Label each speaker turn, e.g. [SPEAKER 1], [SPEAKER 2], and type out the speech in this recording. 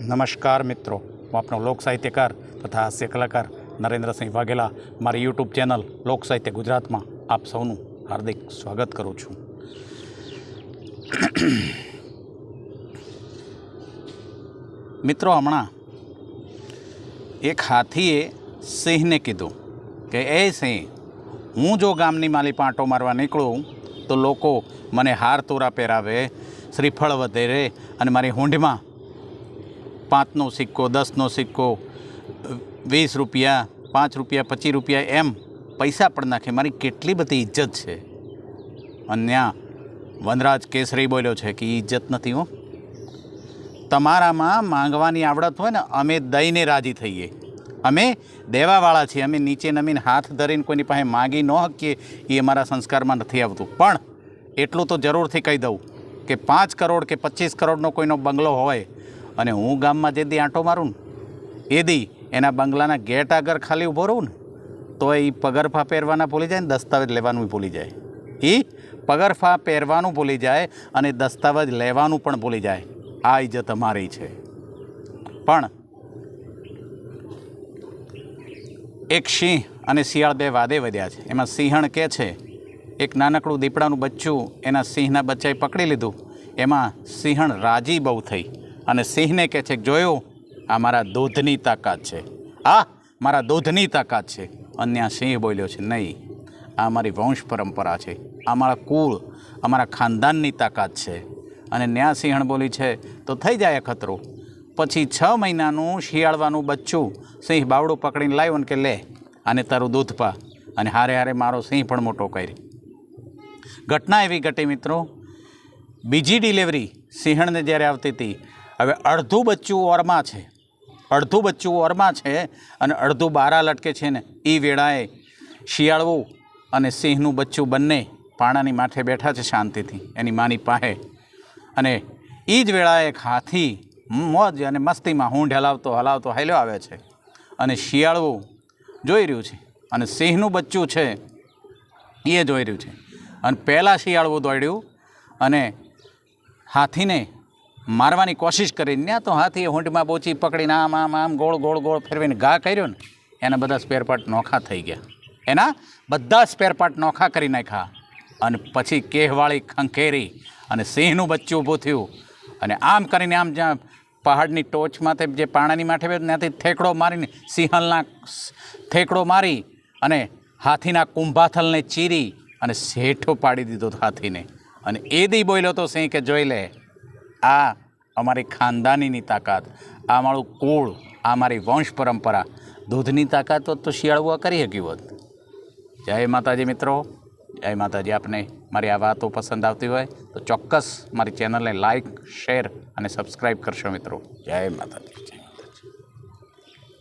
[SPEAKER 1] નમસ્કાર મિત્રો. હું આપનો લોક સાહિત્યકાર તથા હાસ્ય કલાકાર નરેન્દ્રસિંહ વાઘેલા. મારી યુટ્યુબ ચેનલ લોક સાહિત્ય ગુજરાતમાં આપ સૌનું હાર્દિક સ્વાગત કરું છું. મિત્રો, હમણાં એક હાથીએ સિંહને કીધું કે, એ સિંહ, હું જો ગામની માલી પાંટો મારવા નીકળું, તો લોકો મને હાર તોરા પહેરાવે, શ્રીફળ વધેરે અને મારી હુંઢમાં પાંચનો સિક્કો, દસનો સિક્કો, વીસ રૂપિયા, પાંચ રૂપિયા, પચીસ રૂપિયા એમ પૈસા પણ નાખે. મારી કેટલી બધી ઇજ્જત છે. અને ત્યાં વનરાજ કેસરી બોલ્યો છે કે ઇજ્જત નથી હો. તમારામાં માંગવાની આવડત હોય ને, અમે દઈને રાજી થઈએ. અમે દેવાવાળા છીએ, અમે નીચે નમીને હાથ ધરીને કોઈની પાસે માગી ન શકીએ, એ અમારા સંસ્કારમાં નથી આવતું. પણ એટલું તો જરૂરથી કહી દઉં કે પાંચ કરોડ કે પચીસ કરોડનો કોઈનો બંગલો હોય અને હું ગામમાં જે દી આંટો મારું ને, એ દી એના બંગલાના ગેટ આગળ ખાલી ઊભો રહું ને, તો એ પગરફા પહેરવાના ભૂલી જાય ને, દસ્તાવેજ લેવાનું ભૂલી જાય. એ પગરફા પહેરવાનું ભૂલી જાય અને દસ્તાવેજ લેવાનું પણ ભૂલી જાય. આ ઇજ્જત અમારી છે. પણ એક સિંહ અને શિયાળ બે વાદે વધ્યા છે. એમાં સિંહણ કે છે, એક નાનકડું દીપડાનું બચ્ચું એના સિંહના બચ્ચાએ પકડી લીધું. એમાં સિંહણ રાજી બહુ થઈ. અને સિંહને કહે છે, જોયું? આ મારા દૂધની તાકાત છે. આ મારા દૂધની તાકાત છે. અન્ય સિંહ બોલ્યો છે, નહીં, આ અમારી વંશ પરંપરા છે. આ મારા કુળ અમારા ખાનદાનની તાકાત છે. અને ન્યા સિંહણ બોલી છે, તો થઈ જાય ખતરો પછી છ મહિનાનું શિયાળવાનું બચ્ચું સિંહ બાવડું પકડીને લાવ્યો ને કે લે અને તારું દૂધ પા. અને હારે હારે મારો સિંહ પણ મોટો કરી ઘટના એવી ઘટી મિત્રો, બીજી ડિલિવરી સિંહણને જ્યારે આવતી હતી હવે અડધું બચ્ચું ઓરમાં છે. અડધું બચ્ચું ઓરમાં છે અને અડધું બારા લટકે છે ને એ વેળાએ શિયાળવું અને સિંહનું બચ્ચું બંને પાણાની માથે બેઠા છે શાંતિથી, એની માની પાસે. અને એ જ વેળાએ એક હાથી મોજ અને મસ્તીમાં હુંઢ હલાવતો હલાવતો હેલ્યો આવે છે. અને શિયાળવું જોઈ રહ્યું છે અને સિંહનું બચ્ચું છે એ જોઈ રહ્યું છે. અને પહેલાં શિયાળવું દોડ્યું અને હાથીને મારવાની કોશિશ કરી ત્યાં તો હાથી હુંઢમાં બોચી પકડીને આમ આમ આમ, ગોળ ગોળ ગોળ ફેરવીને ઘા કર્યો ને, એના બધા સ્પેરપાર્ટ નોખા થઈ ગયા. એના બધા સ્પેરપાર્ટ નોખા કરી નાખ્યા. અને પછી કેહવાળી ખંખેરી અને સિંહનું બચ્ચું ઊભું થયું. અને આમ કરીને આમ જ્યાં પહાડની ટોચમાંથી જે પાણાની માથે ત્યાંથી થેકડો મારીને સિંહલના થેકડો મારી અને હાથીના કુંભાથલને ચીરી અને શેઠો પાડી દીધો હાથીને. અને એ દી બોલ્યો તો સિંહ કે જોઈ લે આ અમારી ખાનદાનીની તાકાત, આ મારું કુળ, આ મારી વંશ પરંપરા. દૂધની તાકાત હોત તો શિયાળવું કરી શક્યું હોત. જય માતાજી મિત્રો. જય માતાજી. આપને મારી આ વાતો પસંદ આવતી હોય તો ચોક્કસ મારી ચેનલને લાઈક શેર અને સબસ્ક્રાઈબ કરશો મિત્રો. જય માતાજી.